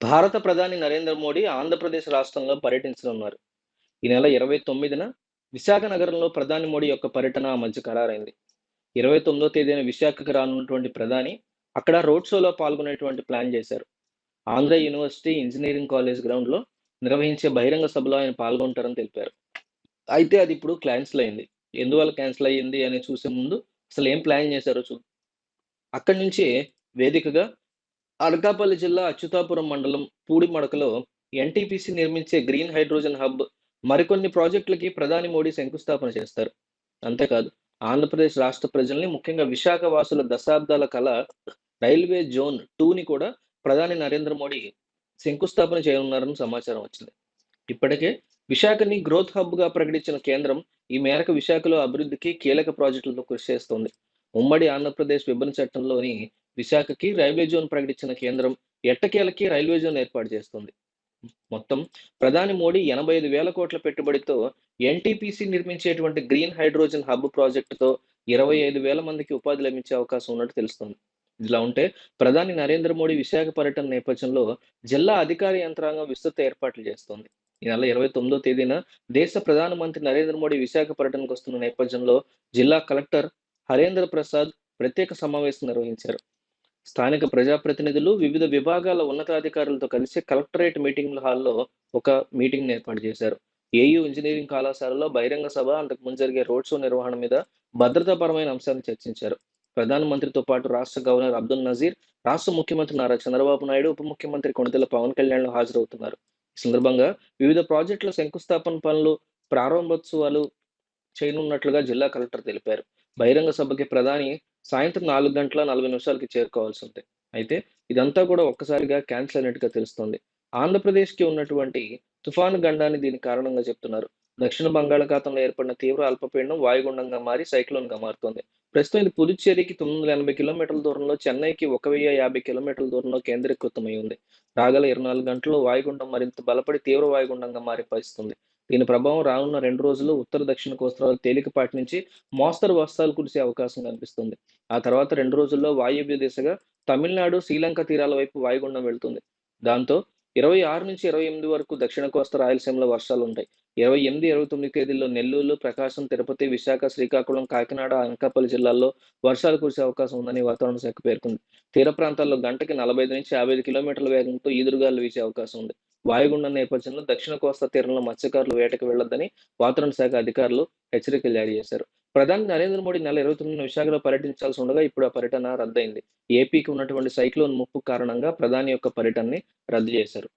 భారత ప్రధాని నరేంద్ర మోడీ ఆంధ్రప్రదేశ్ రాష్ట్రంలో పర్యటించనున్నారు. ఈ నెల 29న విశాఖ నగరంలో ప్రధాని మోడీ యొక్క పర్యటన ఆ మధ్య ఖరారైంది. 29వ తేదీన విశాఖకు రానున్నటువంటి ప్రధాని అక్కడ రోడ్ షోలో పాల్గొనేటువంటి ప్లాన్ చేశారు. ఆంధ్ర యూనివర్సిటీ ఇంజనీరింగ్ కాలేజ్ గ్రౌండ్‌లో నిర్వహించే బహిరంగ సభలో ఆయన పాల్గొంటారని తెలిపారు. అయితే అది ఇప్పుడు క్యాన్సిల్ అయింది. ఎందువల్ల క్యాన్సిల్ అయ్యింది అని చూసే ముందు అసలు ఏం ప్లాన్ చేశారో చూ అక్కడి నుంచి వేదికగా అనకాపల్లి జిల్లా అచ్యుతాపురం మండలం పూడిమడకలో ఎన్టీపీసీ నిర్మించే గ్రీన్ హైడ్రోజన్ హబ్ మరికొన్ని ప్రాజెక్టులకి ప్రధాని మోడీ శంకుస్థాపన చేస్తారు. అంతేకాదు ఆంధ్రప్రదేశ్ రాష్ట్ర ప్రజల్ని ముఖ్యంగా విశాఖ వాసుల దశాబ్దాల కల రైల్వే జోన్ టూని కూడా ప్రధాని నరేంద్ర మోడీ శంకుస్థాపన చేయనున్నారని సమాచారం వచ్చింది. ఇప్పటికే విశాఖని గ్రోత్ హబ్‌గా ప్రకటించిన కేంద్రం ఈ మేరకు విశాఖలో అభివృద్ధికి కీలక ప్రాజెక్టులతో కృషి చేస్తోంది. ఉమ్మడి ఆంధ్రప్రదేశ్ విభజన చట్టంలోని విశాఖకి రైల్వే జోన్ ప్రకటించిన కేంద్రం ఎట్టకేలకి రైల్వే జోన్ ఏర్పాటు చేస్తుంది. మొత్తం ప్రధాని మోడీ 85,000 కోట్ల పెట్టుబడితో ఎన్టీపీసీ నిర్మించేటువంటి గ్రీన్ హైడ్రోజన్ హబ్ ప్రాజెక్టుతో 25,000 మందికి ఉపాధి లభించే అవకాశం ఉన్నట్టు తెలుస్తోంది. ఇలా ఉంటే ప్రధాని నరేంద్ర మోడీ విశాఖ పర్యటన నేపథ్యంలో జిల్లా అధికార యంత్రాంగం విస్తృత ఏర్పాట్లు చేస్తోంది. ఈ నెల 29వ తేదీన దేశ ప్రధాన మంత్రి నరేంద్ర మోడీ విశాఖ పర్యటనకు వస్తున్న నేపథ్యంలో జిల్లా కలెక్టర్ హరేంద్ర ప్రసాద్ ప్రత్యేక సమావేశం నిర్వహించారు. స్థానిక ప్రజాప్రతినిధులు, వివిధ విభాగాల ఉన్నతాధికారులతో కలిసి కలెక్టరేట్ మీటింగ్ హాల్‌లో ఒక మీటింగ్ ఏర్పాటు చేశారు. ఏయూ ఇంజనీరింగ్ కళాశాలలో బహిరంగ సభ, అంతకుముందు జరిగే రోడ్ షో నిర్వహణ మీద భద్రతాపరమైన అంశాలను చర్చించారు. ప్రధాన మంత్రితో పాటు రాష్ట్ర గవర్నర్ అబ్దుల్ నజీర్, రాష్ట్ర ముఖ్యమంత్రి నారా చంద్రబాబు నాయుడు, ఉప ముఖ్యమంత్రి కొణిదెల పవన్ కళ్యాణ్ హాజరవుతున్నారు. ఈ సందర్భంగా వివిధ ప్రాజెక్టుల శంకుస్థాపన పనులు, ప్రారంభోత్సవాలు చేయనున్నట్లుగా జిల్లా కలెక్టర్ తెలిపారు. బహిరంగ సభకి ప్రధాని సాయంత్రం నాలుగు గంటల 40 నిమిషాలకి చేరుకోవాల్సి ఉంది. అయితే ఇదంతా కూడా ఒక్కసారిగా క్యాన్సిల్ అయినట్టుగా తెలుస్తోంది. ఆంధ్రప్రదేశ్‌కి ఉన్నటువంటి తుఫాను గండాన్ని దీని కారణంగా చెప్తున్నారు. దక్షిణ బంగాళాఖాతంలో ఏర్పడిన తీవ్ర అల్పపీడనం వాయుగుండంగా మారి సైక్లోన్‌గా మారుతోంది. ప్రస్తుతం ఇది పుదుచ్చేరికి 980 కిలోమీటర్ల దూరంలో, చెన్నైకి 1,050 కిలోమీటర్ల దూరంలో కేంద్రీకృతమై ఉంది. రాగల 24 గంటల్లో వాయుగుండం మరింత బలపడి తీవ్ర వాయుగుండంగా మారే పరిస్థితి దీని ప్రభావం రానున్న రెండు రోజుల్లో ఉత్తర, దక్షిణ కోస్తాలో తేలికపాటి నుంచి మోస్తరు వర్షాలు కురిసే అవకాశం కనిపిస్తుంది. ఆ తర్వాత రెండు రోజుల్లో వాయువ్య దిశగా తమిళనాడు, శ్రీలంక తీరాల వైపు వాయుగుండం వెళ్తుంది. దాంతో 26-28 వరకు దక్షిణ కోస్తా, రాయలసీమలో వర్షాలు ఉంటాయి ఇరవై ఎనిమిది ఇరవై తొమ్మిది తేదీల్లో నెల్లూరు, ప్రకాశం, తిరుపతి, విశాఖ, శ్రీకాకుళం, కాకినాడ, అనకాపల్లి జిల్లాల్లో వర్షాలు కురిసే అవకాశం ఉందని వాతావరణ శాఖ పేర్కొంది. తీర ప్రాంతాల్లో గంటకి 45-50 కిలోమీటర్ల వేగంతో ఈదురుగాలు వీసే అవకాశం ఉంది. వాయుగుండం నేపథ్యంలో దక్షిణ కోస్తా తీరంలో మత్స్యకారులు వేటకు వెళ్ళొద్దని వాతావరణ శాఖ అధికారులు హెచ్చరికలు జారీ చేశారు. ప్రధాని నరేంద్ర మోడీ నెల 29న విశాఖలో పర్యటించాల్సి ఉండగా ఇప్పుడు ఆ పర్యటన రద్దయింది. ఏపీకి ఉన్నటువంటి సైక్లోన్ ముప్పు కారణంగా ప్రధాని యొక్క పర్యటనని రద్దు చేశారు.